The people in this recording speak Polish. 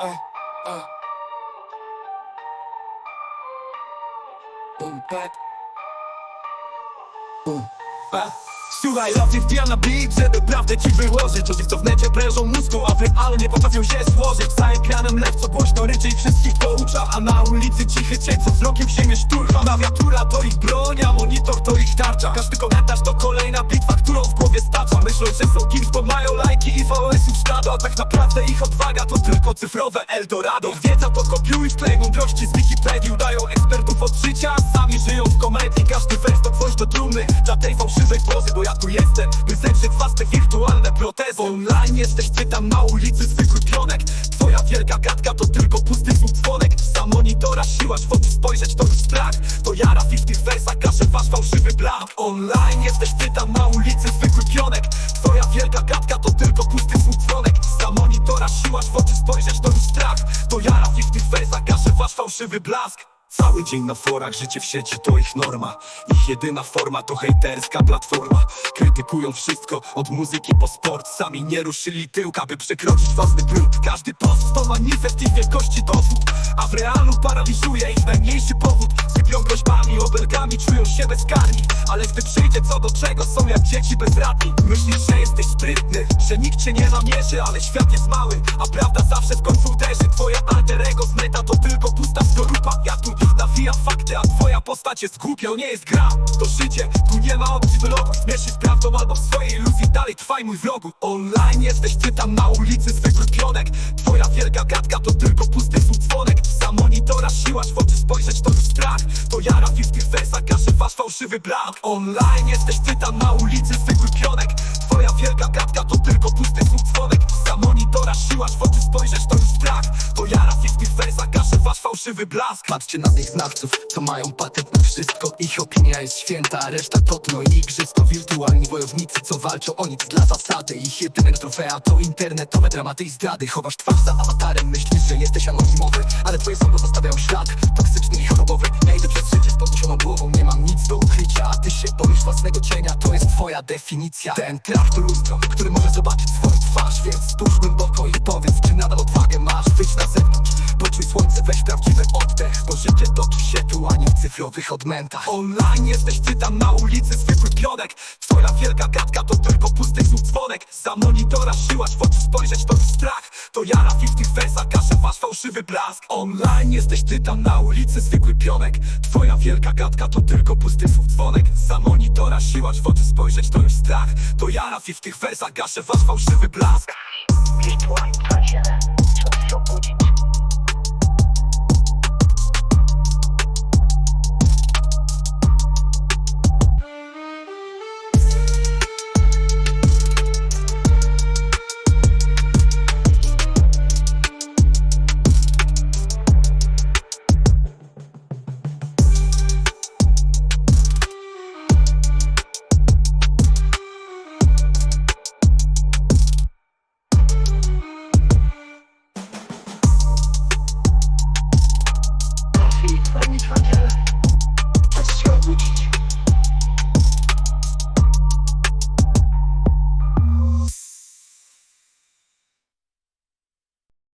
Ej, a. Boom, bap. Boom. Słuchaj, na beat, żeby prawdę ci wyłożyć Ludzi, co w necie prężą mózgu, a w realu nie potrafią się złożyć Za ekranem lew, co głośno ryczy i wszystkich poucza A na ulicy cichy cień, co wzrokiem w ziemię szturcha Klawiatura to ich broń, a monitor to ich tarcza Każdy komentarz to kolejna bitwa, którą w głowie stacza Myślą, że są kimś, bo mają lajki i VS-ów stado A tak naprawdę ich odwaga to tylko cyfrowe Eldorado. Ich wiedza to kopiuj, wklej mądrości z Wikipedii Udają ekspertów od życia, sami żyją w komedii Każdy wers to gwoźdź do trumny. Dla tej fałszywej pozy Bo ja tu jestem, by zetrzeć was te wirtualne protezy Online jesteś, ty tam na ulicy zwykły pionek. Twoja wielka gadka to tylko pusty dzwonek. Za monitora siłasz w spojrzeć to już strach. To jara w tych wersach każe wasz fałszywy blank Online jesteś, ty tam na ulicy zwykły pionek fałszywy blask. Cały dzień na forach, życie w sieci to ich norma. Ich jedyna forma to hejterska platforma. Krytykują wszystko, od muzyki po sport. Sami nie ruszyli tyłka, by przekroczyć własny brud Każdy post to manifest ich wielkości dowód. A w realu paraliżuje ich najmniejszy powód. Sypią groźbami, obelgami, czują się bezkarni. Ale gdy przyjdzie co do czego, są jak dzieci bezradni. Myślisz, że jesteś sprytny, że nikt cię nie namierzy Ale świat jest mały, a prawda zawsze w końcu uderzy jest głupia, nie jest gra. To życie, tu nie ma opcji wylogu Zmierz się z prawdą albo w swojej iluzji Dalej trwaj mój wrogu. Online jesteś ty tam na ulicy zwykły pionek Twoja wielka gadka to tylko pusty dzwonek. Za monitora siłasz w oczy spojrzeć to już strach. To jara w tych wersach każe wasz fałszywy blank Online jesteś ty tam na ulicy zwykły pionek Twoja wielka gadka to tylko pusty dzwonek. Za monitora siłasz w oczy spojrzeć to już strach fałszywy blask Patrzcie na tych znawców, co mają patent na wszystko Ich opinia jest święta, reszta to tno i igrzysko. Wirtualni wojownicy, co walczą o nic dla zasady. Ich jedyne trofea to internetowe dramaty i zdrady. Chowasz twarz za awatarem, myślisz, że jesteś anonimowy Ale twoje sądy zostawiają ślad, toksyczny i chorobowy. Ja idę przez życie z podniesioną głową, nie mam nic do ukrycia A ty się boisz własnego cienia, to jest twoja definicja. Ten traf to lustro, który może zobaczyć swoją w cyfrowych odmętach. Online jesteś ty tam na ulicy zwykły pionek. Twoja wielka gadka to tylko pusty zwód dzwonek. Za monitora siłasz w oczy spojrzeć to już strach. To jara w tych wersach każe wasz fałszywy blask. Online jesteś ty tam na ulicy zwykły pionek. Twoja wielka gadka to tylko pusty zwód dzwonek. Za monitora siłasz w oczy spojrzeć to już strach. To jara w tych wersach każe wasz fałszywy blask. Wirtualni przyjaciele, się obudzić. Wirtualni przyjaciele, czas się obudzić.